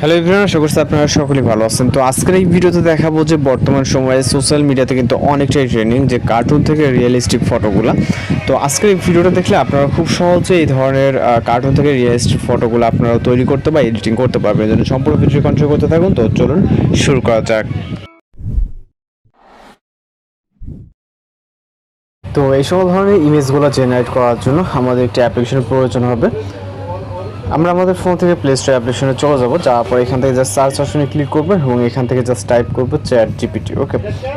Hello everyone আশা করছি আপনারা সকলেই ভালো আছেন। তো আজকের এই ভিডিওতে দেখাবো যে বর্তমান সময়ে সোশ্যাল মিডিয়াতে কিন্তু অনেকটাই ট্রেন্ডিং যে কার্টুন থেকে রিয়েলিস্টিক ফটোগুলো তো আজকের এই ভিডিওটা দেখলে আপনারা খুব সহজে এই ধরনের কার্টুন থেকে রিয়েলিস্টিক ফটোগুলো আপনারা তৈরি করতে বা এডিটিং করতে পারবেন। জন্য সম্পূর্ণ ভিডিও কন্ট্রোল করতে থাকুন, তো চলুন শুরু করা যাক। তো এই সকল ধরনের ইমেজগুলো জেনারেট করার জন্য আমাদের একটি অ্যাপ্লিকেশনের প্রয়োজন হবে। আমরা আমাদের ফোন থেকে প্লে স্টোর অ্যাপ্লিকেশনে চলে যাব। যাওয়ার পর এখান থেকে জাস্ট সার্চ অপশনে ক্লিক করব এবং এখান থেকে জাস্ট টাইপ করব চ্যাট জিপিটি ওকে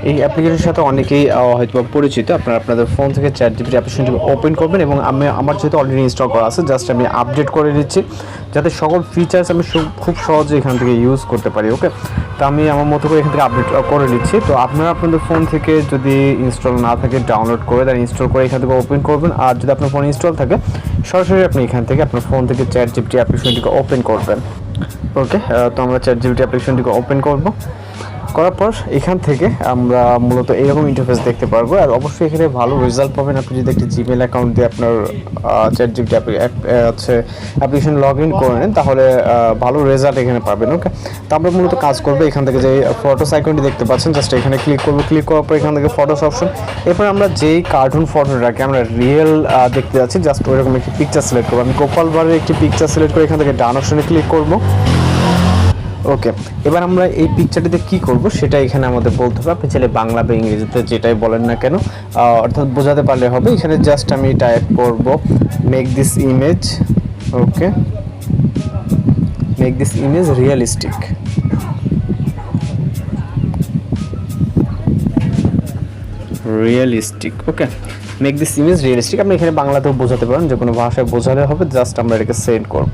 এই অ্যাপ্লিকেশনের সাথে অনেকেই হয়তো পরিচিত। আপনারা আপনাদের ফোন থেকে চ্যাট জিপিটি অ্যাপ্লিকেশনটি ওপেন করবেন এবং আমি, আমার যেহেতু অলরেডি ইনস্টল করা আছে জাস্ট আমি আপডেট করে দিচ্ছি। যাতে সকল ফিচার্স আমি খুব সহজে এখান থেকে ইউজ করতে পারি ওকে তো আমি আমার মতো করে এখান থেকে আপডেট করে নিচ্ছি। তো আপনারা আপনাদের ফোন থেকে যদি ইনস্টল না থাকে ডাউনলোড করে দেন ইনস্টল করে এখান থেকে ওপেন করবেন। আর যদি আপনার ফোন ইনস্টল থাকে, সরাসরি আপনি এখান থেকে আপনার ফোন থেকে চ্যাট জিপিটি অ্যাপ্লিকেশনটিকে ওপেন করবেন। ওকে তো আমরা চ্যাট জিপিটি অ্যাপ্লিকেশনটিকে ওপেন করব। করার পর এখান থেকে আমরা মূলত এরকম ইন্টারফেস দেখতে পারব। আর অবশ্যই এখানে ভালো রেজাল্ট পাবেন আপনি যদি একটি জিমেল অ্যাকাউন্ট দিয়ে আপনার চ্যাট জিপিটি হচ্ছে অ্যাপ্লিকেশন লগ ইন করে নেন, তাহলে ভালো রেজাল্ট এখানে পাবেন ওকে তো আমরা মূলত কাজ করব এখান থেকে যে ফটোস আইকনটি দেখতে পাচ্ছেন জাস্ট এখানে ক্লিক করব। ক্লিক করার পর এখান থেকে ফটোস অপশন এরপর আমরা যেই কার্টুন ফটোটাকে আমরা রিয়েল দেখতে যাচ্ছি জাস্ট ওইরকম একটি পিকচার সিলেক্ট করব। আমি গোপাল একটি পিকচার সিলেক্ট করে এখান থেকে ডান অপশনে ক্লিক করব। ওকে এবার আমরা এই পিকচারটিতে কি করব সেটা এখানে আমাদের বলতে হবে। আপনি চাইলে বাংলা বা ইংরেজিতে যেটাই বলেন না কেন অর্থাৎ বোঝাতে পারলে হবে। এখানে জাস্ট আমি টাইপ করব make this image okay make this image realistic realistic okay make this image realistic আপনি এখানে বাংলাতেও বোঝাতে পারেন, যে কোনো ভাষায় বোঝালে হবে জাস্ট আমরা এটাকে সেন্ড করব।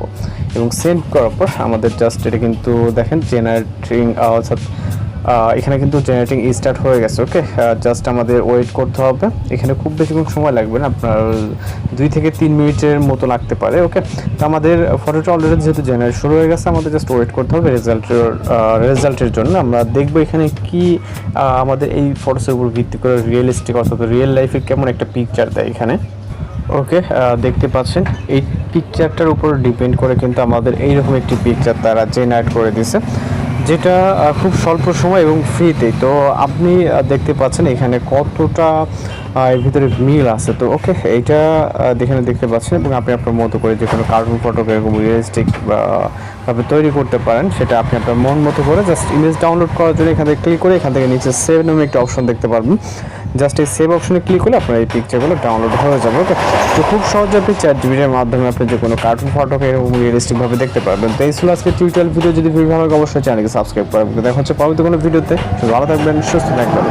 এবং সেন্ড করার পর আমাদের জাস্ট এটা কিন্তু দেখেন জেনারেটিং অর্থাৎ এখানে কিন্তু জেনারেটিং স্টার্ট হয়ে গেছে ওকে জাস্ট আমাদের ওয়েট করতে হবে। এখানে খুব বেশিক্ষণ সময় লাগবে না, আপনার দুই থেকে তিন মিনিটের মতো লাগতে পারে ওকে তো আমাদের ফটোটা অলরেডি যেহেতু জেনারেট শুরু হয়ে গেছে, আমাদের জাস্ট ওয়েট করতে হবে রেজাল্টের রেজাল্টের জন্য। আমরা দেখব এখানে কি আমাদের এই ফটোসের উপর ভিত্তি করে রিয়েলিস্টিক অর্থাৎ রিয়েল লাইফে কেমন একটা পিকচার দেয় এখানে ওকে দেখতে পাচ্ছেন, এই পিকচারটার উপর ডিপেন্ড করে কিন্তু আমাদের এইরকম একটি পিকচার তারা জেনারেট করে দিছে যেটা খুব স্বল্প সময় এবং ফ্রিতে তো আপনি দেখতে পাচ্ছেন এখানে কতটা এর ভিতরে মিল আছে। তো ওকে এইটা এখানে দেখতে পাচ্ছেন এবং আপনি আপনার মতো করে যে কোনো কার্টুন ফটোকে এরকম রিয়েলিস্টিক ভাবে তৈরি করতে পারেন, সেটা আপনি আপনার মন মতো করে জাস্ট ইমেজ ডাউনলোড করার জন্য এখান থেকে ক্লিক করে এখান থেকে নিচে সেভ নামে একটা অপশন দেখতে পারবেন। জাস্ট এই সেভ অপশনে ক্লিক করলে আপনার এই পিকচারগুলো ডাউনলোড হয়ে যাবে ওকে তো খুব সহজে আপনি চ্যাট জিবির মাধ্যমে আপনি যে কোনো কার্টুন ফটোকে এরকম রিয়েলিস্টিকভাবে দেখতে পারবেন। তো এই ছিল আজকে টিউটোরিয়াল ভিডিও যদি ভিডিও ভালো লাগে, অবশ্যই চ্যানেলকে সাবস্ক্রাইব করবেন দেখা হচ্ছে পরবর্তী কোনো ভিডিওতে। ভালো থাকবেন সুস্থ থাকবেন।